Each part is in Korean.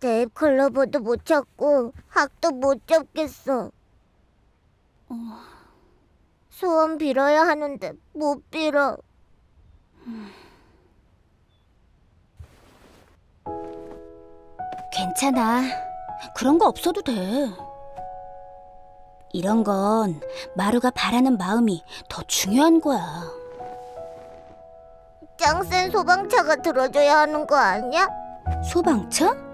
네잎클로버도 못 찾고 학도 못 잡겠어. 소원 빌어야 하는데 못 빌어. 괜찮아. 그런 거 없어도 돼. 이런 건 마루가 바라는 마음이 더 중요한 거야. 짱센 소방차가 들어줘야 하는 거 아니야? 소방차?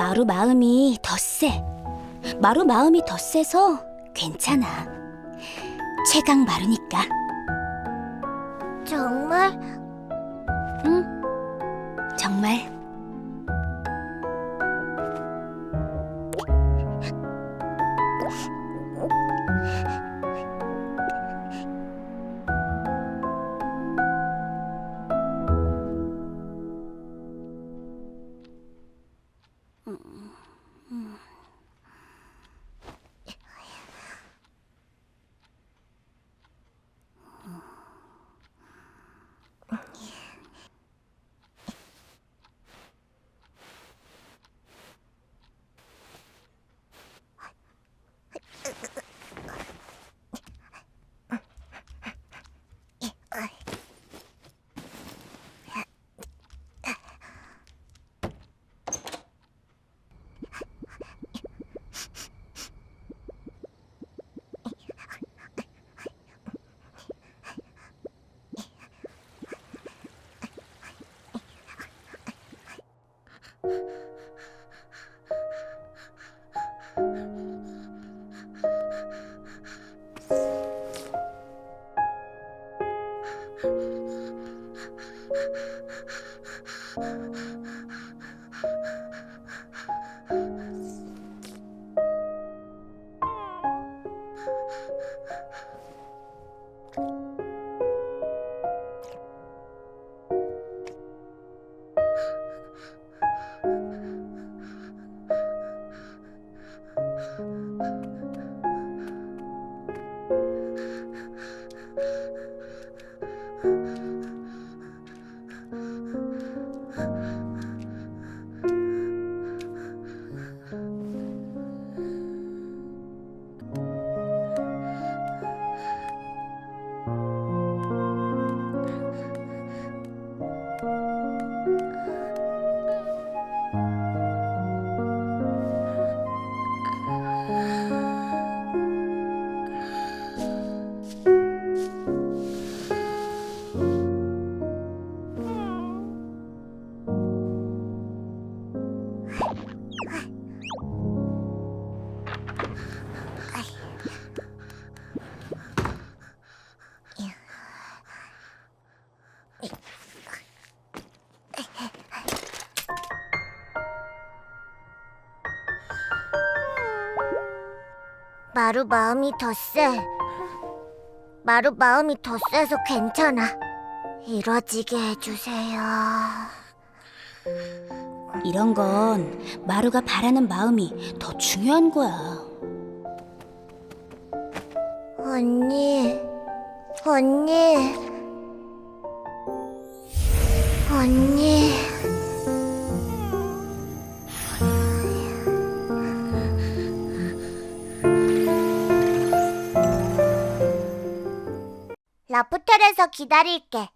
마루 마음이 더 세. 마루 마음이 더 세서 괜찮아. 최강 마루니까. 정말? 응. 정말. Ha ha ha. 마루 마음이 더 세. 마루 마음이 더 세서 괜찮아. 이뤄지게 해주세요. 이런 건 마루가 바라는 마음이 더 중요한 거야. 언니, 언니, 언니. 라프텔에서 기다릴게.